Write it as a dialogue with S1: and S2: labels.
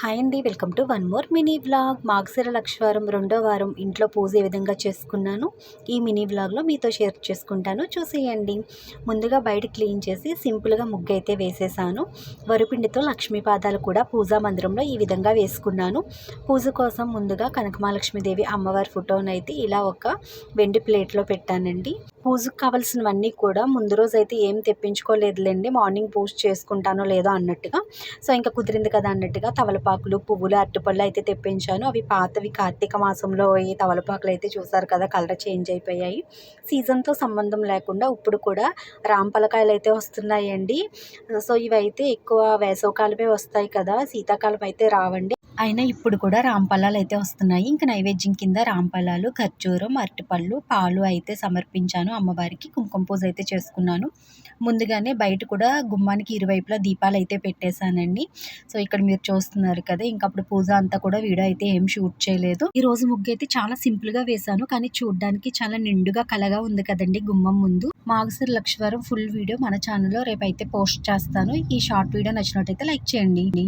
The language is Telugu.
S1: హాయ్ అండి welcome to one more mini vlog మాగశిర లక్షవారం రెండో వారం ఇంట్లో పూజ ఏ విధంగా చేసుకున్నాను ఈ మినీ వ్లాగ్లో మీతో షేర్ చేసుకుంటాను. చూసేయండి. ముందుగా బయట క్లీన్ చేసి సింపుల్గా ముగ్గు అయితే వేసేసాను. వరిపిండితో లక్ష్మీ పాదాలు కూడా పూజా మందిరంలో ఈ విధంగా వేసుకున్నాను. పూజ కోసం ముందుగా కనకమాలక్ష్మీదేవి అమ్మవారి ఫోటోనైతే ఇలా ఒక వెండి ప్లేట్లో పెట్టానండి. పూజకు కావాల్సినవన్నీ కూడా ముందు రోజు అయితే ఏం తెప్పించుకోలేదులేండి. మార్నింగ్ పూజ చేసుకుంటానో లేదో అన్నట్టుగా. సో ఇంకా కుదిరింది కదా అన్నట్టుగా తవలపాకులు పువ్వులు అరటిపళ్ళు అయితే తెప్పించాను. అవి పాతవి కార్తీక మాసంలో ఈ తవలపాకులు అయితే చూసారు కదా కలర్ చేంజ్ అయిపోయాయి. సీజన్తో సంబంధం లేకుండా ఇప్పుడు కూడా రాంపలకాయలు అయితే వస్తున్నాయండి. సో ఇవైతే ఎక్కువ వేసవకాలమే వస్తాయి కదా శీతాకాలం అయితే రావండి. అయినా ఇప్పుడు కూడా రాంపలాలు అయితే వస్తున్నాయి. ఇంకా నైవేద్యం కింద రాంపలాలు ఖర్జూరం అరటిపళ్ళు పాలు అయితే సమర్పించాను. అమ్మవారికి కుంకుమ పూజ అయితే చేసుకున్నాను. ముందుగానే బయట కూడా గుమ్మానికి ఇరువైపులా దీపాలు అయితే పెట్టేశానండి. సో ఇక్కడ మీరు చూస్తున్నారు కదా ఇంకా అప్పుడు పూజ అంతా కూడా వీడియో అయితే ఏం షూట్ చేయలేదు. ఈ రోజు ముగ్గు అయితే చాలా సింపుల్గా వేశాను కానీ చూడడానికి చాలా నిండుగా కలగా ఉంది కదండి గుమ్మం ముందు. మాగసిరి లక్షవారం ఫుల్ వీడియో మన ఛానల్లో రేపు అయితే పోస్ట్ చేస్తాను. ఈ షార్ట్ వీడియో నచ్చినట్టయితే లైక్ చేయండి.